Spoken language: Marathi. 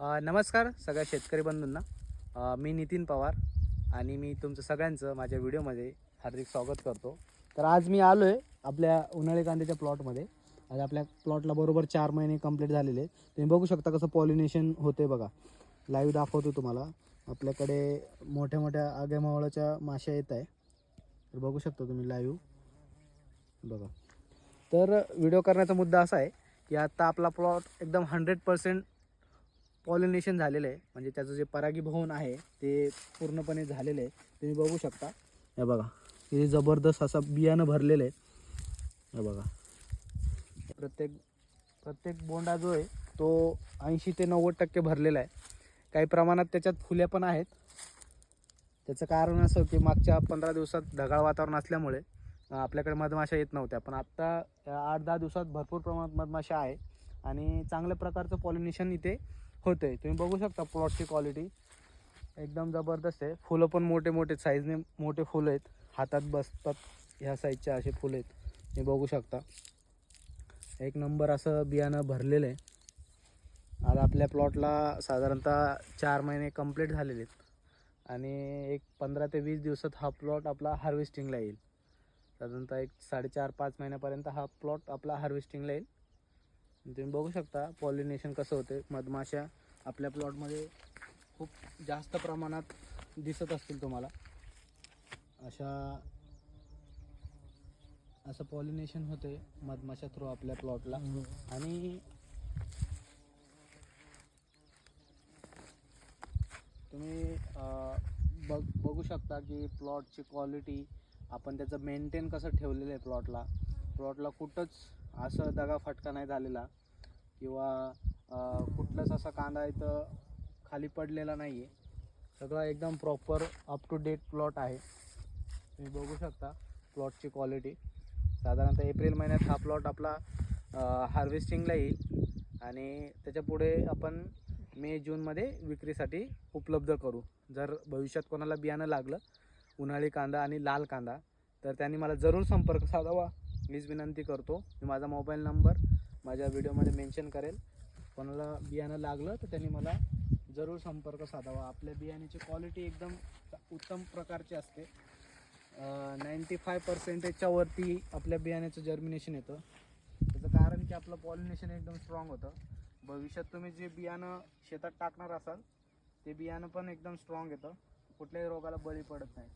नमस्कार सगळ्या शेतकरी बंधूंना. मी नितीन पवार आणि मी तुमचं सगळ्यांचं माझ्या व्हिडिओमध्ये हार्दिक स्वागत करतो. तर आज मी आलो आहे आपल्या उन्हाळी कांद्याच्या प्लॉटमध्ये. आज आपल्या प्लॉटला बरोबर चार महिने कंप्लीट झालेले आहेत. तुम्ही बघू शकता कसं पॉलिनेशन होते बघा. लाईव्ह दाखवतो तुम्हाला. आपल्याकडे मोठ्या मोठ्या आगेमावळाच्या माश्या येत आहे. तर बघू शकता तुम्ही लाईव्ह बघा. तर व्हिडिओ करण्याचा मुद्दा असा आहे की आत्ता आपला प्लॉट एकदम हंड्रेड पर्सेंट पॉलिनेशन झालेलं आहे. म्हणजे त्याचं जे परागीभवन आहे ते पूर्णपणे झालेलं आहे. तुम्ही बघू शकता. हे बघा. हे जबरदस्त असं बियाणं भरलेलं आहे. हे बघा. प्रत्येक प्रत्येक बोंडा जो आहे तो ऐंशी ते नव्वद टक्के भरलेला आहे. काही प्रमाणात त्याच्यात फुल्या पण आहेत. त्याचं कारण असं की मागच्या पंधरा दिवसात ढगाळ वातावरण असल्यामुळे आपल्याकडे मधमाशा येत नव्हत्या. पण आत्ता या आठ दहा दिवसात भरपूर प्रमाणात मधमाशा आहे. आणि चांगल्या प्रकारचं पॉलिनेशन इथे होते तुम्ही बघू शकता प्लॉटची क्वालिटी एकदम जबरदस्त आहे. फुलं पण मोठे मोठे साईजने मोठे फुलं आहेत. हातात बसतात ह्या साईजचे असे फुलं आहेत. तुम्ही बघू शकता. एक नंबर असं बियाणं भरलेलं आहे. आज आपल्या प्लॉटला साधारणतः चार महिने कंप्लीट झालेले आहेत. आणि एक पंधरा ते वीस दिवसात हा प्लॉट आपला हार्वेस्टिंगला येईल. साधारणतः एक साडेचार पाच महिन्यापर्यंत हा प्लॉट आपला हार्वेस्टिंगला येईल. तुम्ही बघू शकता पॉलिनेशन कसं होते मधमाशा आपल्या प्लॉटमध्ये खूप जास्त प्रमाणात दिसत असतील तुम्हाला. अशा असं पॉलिनेशन होते मधमाशा थ्रू आपल्या प्लॉटला आणि तुम्ही बघ बघू शकता की प्लॉटची क्वालिटी आपण त्याचं मेंटेन कसं ठेवलेलं आहे प्लॉटला प्लॉटला कुठंच असं दगा फटका नाही झालेला. किंवा अं, कुठलाच असा कांदा इथं खाली पडलेला नाही आहे सगळं एकदम proper up to date plot आहे. तुम्ही बघू शकता प्लॉटची क्वालिटी साधारणतः एप्रिल महिन्यात हा प्लॉट आपला हार्वेस्टिंगला येईल. आणि त्याच्या पुढे आपण मे जूनमध्ये विक्रीसाठी उपलब्ध करू. जर भविष्यात कोणाला बियाणं लागलं उन्हाळी कांदा आणि लाल कांदा तर त्यांनी मला जरूर संपर्क साधावा. मीच विनंती करतो मी माझा मोबाईल नंबर माझ्या व्हिडिओमध्ये मेन्शन करेल. कोणाला बियाणं लागलं तर त्यांनी मला जरूर संपर्क साधावा. आपल्या बियाण्याची क्वालिटी एकदम उत्तम प्रकारची असते. नाईंटी फाय पर्सेंटेजच्या वरती आपल्या बियाण्याचं जर्मिनेशन येतं. त्याचं कारण की आपलं पॉलिनेशन एकदम स्ट्रॉंग होतं. भविष्यात तुम्ही जे बियाणं शेतात टाकणार असाल ते बियाणं पण एकदम स्ट्रॉंग येतं. कुठल्याही रोगाला बळी पडत नाही.